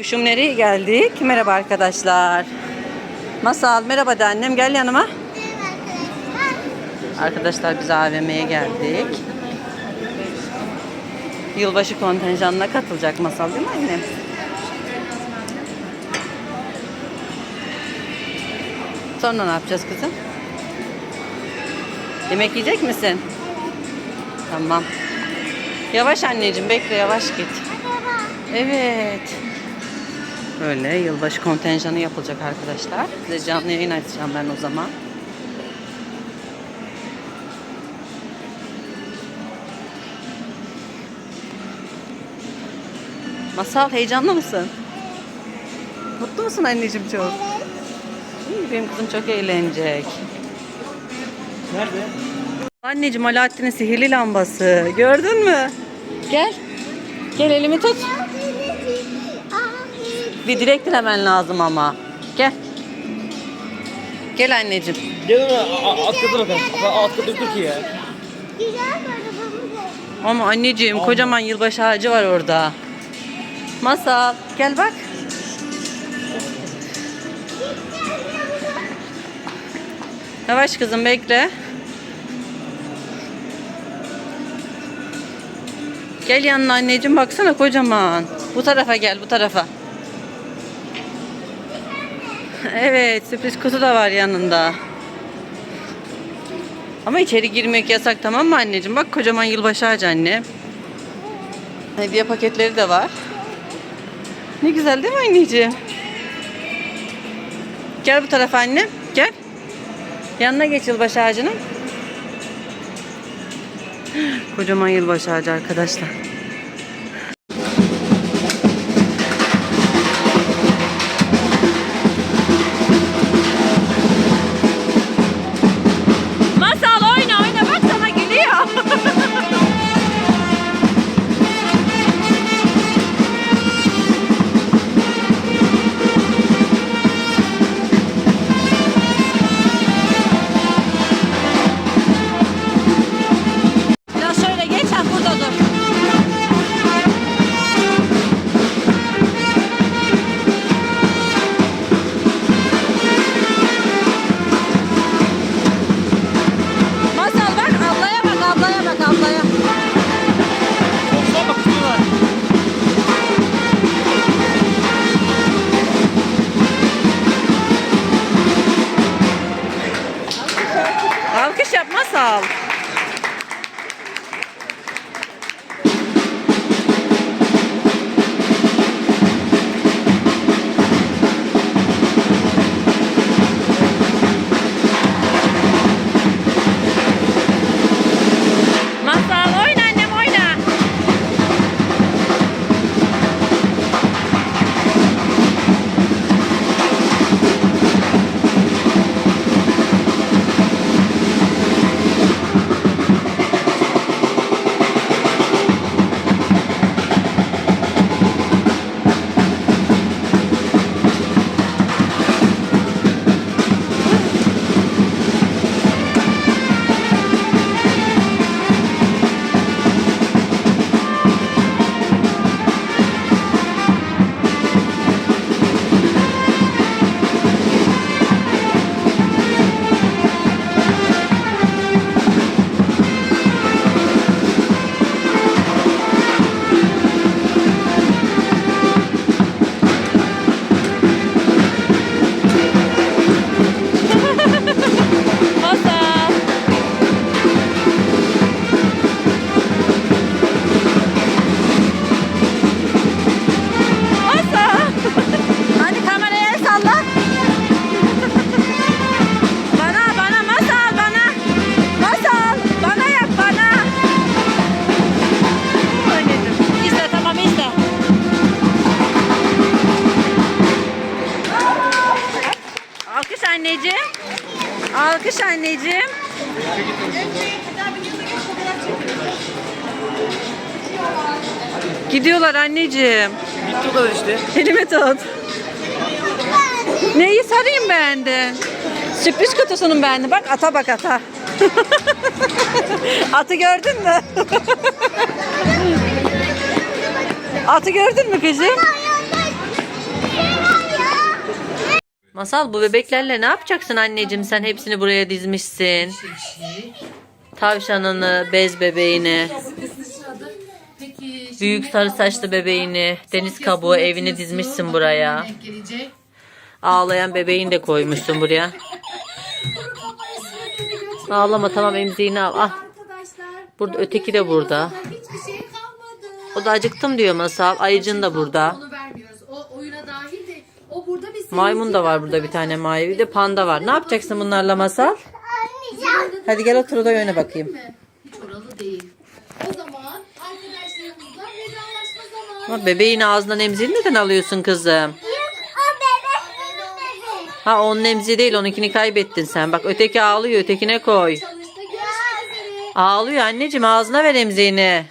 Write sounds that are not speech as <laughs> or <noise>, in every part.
Kuşum nereye geldik? Merhaba arkadaşlar. Masal merhaba de annem gel yanıma. Arkadaşlar biz AVM'ye geldik. Yılbaşı kontenjanına katılacak Masal değil mi annem? Sonra ne yapacağız kızım? Yemek yiyecek misin? Tamam. Yavaş anneciğim bekle yavaş git. Evet. Böyle yılbaşı kontenjanı yapılacak arkadaşlar. Size canlı yayın açacağım ben o zaman. Masal heyecanlı mısın? Mutlu musun anneciğim çok? İyi, benim kızım çok eğlenecek. Nerede? Anneciğim Alaaddin'in sihirli lambası. Gördün mü? Gel. Gel elimi tut. Bir dilek dilemen lazım ama. Gel. Gel anneciğim. Gel ona a- alt katı bakalım. Dur ki ya. Ama anneciğim kocaman yılbaşı ağacı var orada. Masal gel bak. Yavaş kızım bekle. Gel yanına anneciğim baksana kocaman. Bu tarafa gel bu tarafa. <laughs> Evet sürpriz kutu da var yanında. Ama içeri girmek yasak tamam mı anneciğim? Bak kocaman yılbaşı ağacı anne. Hediye paketleri de var. Ne güzel değil mi anneciğim? Gel bu tarafa anne. Gel. Yanına geç yılbaşı ağacının. <gasps> Kocaman yılbaşı ağacı arkadaşlar. Alkış yap Masal. Masal anneciğim. Gidiyorlar anneciğim. Bitti o kadar işte. Elimi tut. Neyi sarayım beğendin? Sürpriz kutusunun beğendi. Bak ata bak ata. <laughs> Atı gördün mü? <laughs> Atı gördün mü kızım? Masal bu bebeklerle ne yapacaksın anneciğim? Sen hepsini buraya dizmişsin. Tavşanını, bez bebeğini, büyük sarı saçlı bebeğini, deniz kabuğu evini dizmişsin buraya. Ağlayan bebeğini de koymuşsun buraya. Ağlama tamam emziğini al. Ah, burada öteki de burada. şey. O da acıktım diyor masal. Ayıcın da burada. Onu vermiyoruz. O oyuna dahil de o burada bir seyirci Maymun da var burada bir tane mavi. Bir de panda var. Ne yapacaksın bunlarla masal? Hadi gel otur da öne bakayım. mi? Hiç oralı değil. O zaman arkadaşlarımızla vedalaşma zamanı. Ama bebeğin ağzından emziğini neden alıyorsun kızım? Ha onun emziği değil onunkini kaybettin sen. Bak öteki ağlıyor ötekine koy. Ağlıyor anneciğim ağzına ver emziğini.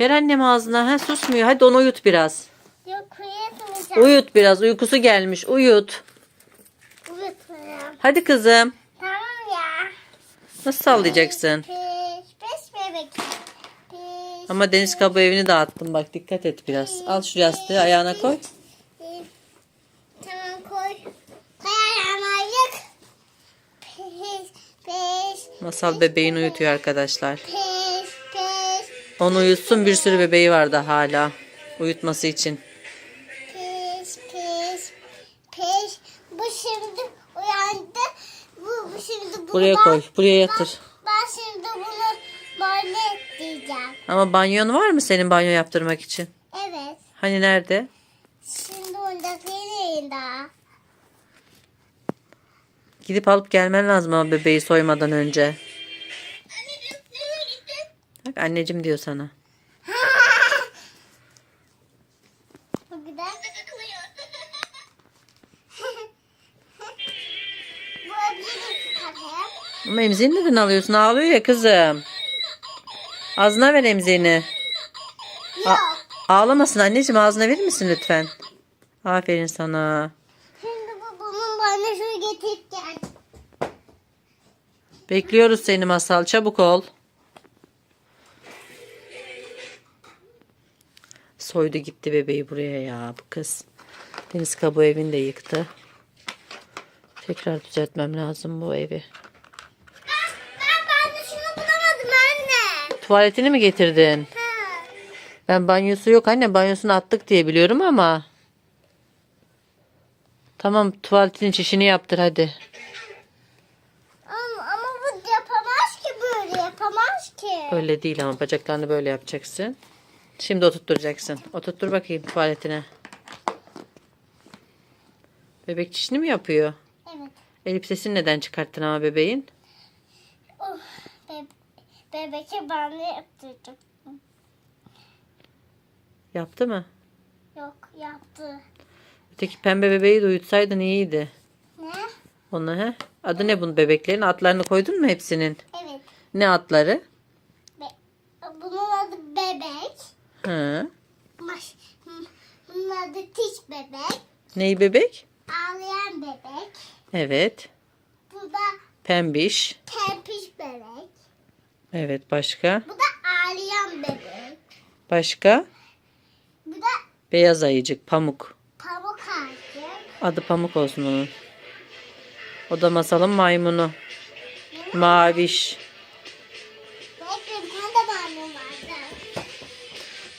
Ver annem ağzına. Ha susmuyor. Hadi onu uyut biraz. Uyut biraz. Uykusu gelmiş. Uyut. Uyutmayacağım. Hadi kızım. Tamam ya. Nasıl sallayacaksın? Piş piş bebek. Piş. Ama deniz kabuğu evini dağıttım. Bak dikkat et biraz. Al şu yastığı ayağına koy. Tamam koy. Koy ayağıma yık. Piş piş. Masal bebeğini uyutuyor arkadaşlar. Piş piş. Onu uyutsun bir sürü bebeği var da hala. Uyutması için. Piş piş. Piş. Bu şimdi uyandı. Bu, bu şimdi bunu Buraya ben- koy. Buraya yatır. Ben şimdi bunu böyle diyeceğim. Ama banyon var mı senin banyo yaptırmak için? Evet. Hani nerede? Şimdi onda daha. Gidip alıp gelmen lazım ama bebeği soymadan önce. Bak anneciğim diyor sana. Ama emziğini neden alıyorsun? Ağlıyor ya kızım. Ağzına ver emziğini. A- ağlamasın anneciğim ağzına verir misin lütfen? Aferin sana. Şimdi bunun bana şu getirip gel. Bekliyoruz seni masal. Çabuk ol. Soydu gitti bebeği buraya ya bu kız. Deniz kabuğu evini de yıktı. Tekrar düzeltmem lazım bu evi. Tuvaletini mi getirdin? Ha. Ben banyosu yok anne banyosunu attık diye biliyorum ama. Tamam tuvaletin çişini yaptır hadi. Ama, ama bu yapamaz ki böyle yapamaz ki. Öyle değil ama bacaklarını böyle yapacaksın. Şimdi oturtturacaksın. Oturttur bakayım tuvaletine. Bebek çişini mi yapıyor? Evet. Elbisesini neden çıkarttın ama bebeğin? Be bebeke ben de yaptırdım. Yaptı mı? Yok yaptı. Öteki pembe bebeği de uyutsaydın iyiydi. Ne? Onu he? Adı ne bunun bebeklerin? Adlarını koydun mu hepsinin? Evet. Ne adları? Be bunun adı bebek. Hı. Maş bunun adı tiş bebek. Ney bebek? Ağlayan bebek. Evet. Bu da Pembiş. bebek. Evet başka? Bu da ağlayan bebek. Başka? Bu da Beyaz ayıcık, pamuk. pamuk ağacı. Adı pamuk olsun onun. O da masalın maymunu. Maviş. Maymun vardı.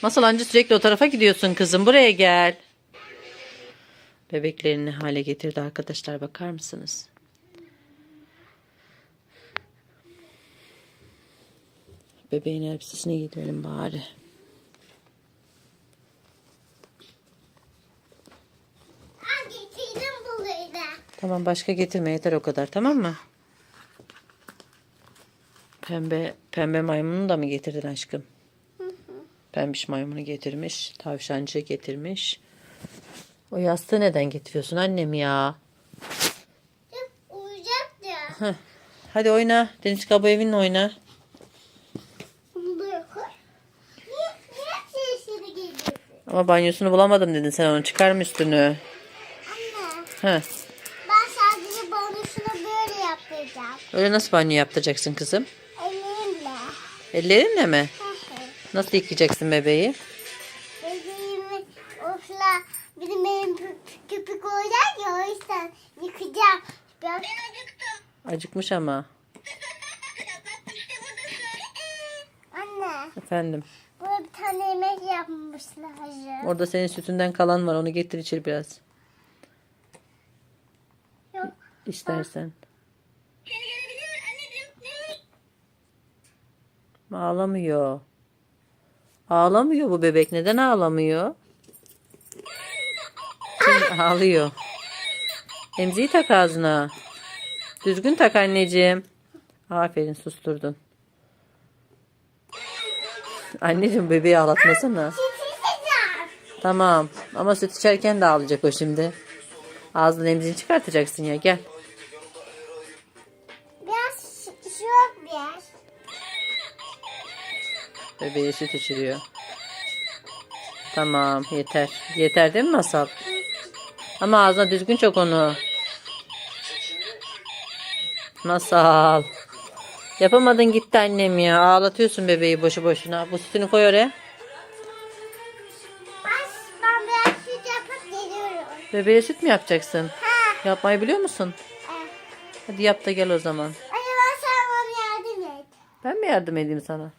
Masal anca sürekli o tarafa gidiyorsun kızım. Buraya gel. Bebeklerini hale getirdi arkadaşlar. Bakar mısınız? Bebeğin elbisesini giydirelim bari. Getirdim burayı da. Tamam başka getirme yeter o kadar tamam mı? Pembe pembe maymunu da mı getirdin aşkım? Pembiş maymunu getirmiş. Tavşancı getirmiş. O yastığı neden getiriyorsun annem ya? Uyuyacak ya. Heh. Hadi oyna. Deniz kabuğu evinle oyna. Bunu buraya koy. Niye, niye sesini geliyorsun? Ama banyosunu bulamadım dedin sen onu. Çıkarma üstünü. Anne. Heh. Ben sadece bonusunu böyle yapacağım. Öyle nasıl banyo yaptıracaksın kızım? Elimle. Ellerinle mi? Nasıl yıkayacaksın bebeği? Bebeğimi ofla benim benim köpük olacak ya o yüzden yıkayacağım. Ben acıktım. Acıkmış ama. Anne Efendim. Burada bir tane yemek yapmışlar. Orada senin sütünden kalan var. Onu getir içir biraz. Yok. İstersen. Ağlamıyor. Ağlamıyor bu bebek. Neden ağlamıyor? Şimdi ağlıyor. Emziği tak ağzına. Düzgün tak anneciğim. Aferin susturdun. Anneciğim bebeği ağlatmasana. Tamam. Ama süt içerken de ağlayacak o şimdi. Ağzından emziğini çıkartacaksın ya. Gel. Biraz yok biraz. Bebeğe süt içiriyor. Tamam yeter. Yeter değil mi Masal? Ama ağzına düzgün çok onu. Masal. Yapamadın gitti annem ya. Ağlatıyorsun bebeği boşu boşuna. Bu sütünü koy oraya. Ben, biraz süt yapıp geliyorum. Bebeğe süt mü yapacaksın? Ha. Yapmayı biliyor musun? Evet. Hadi yap da gel o zaman. Acaba sen bana yardım et. Ben mi yardım edeyim sana?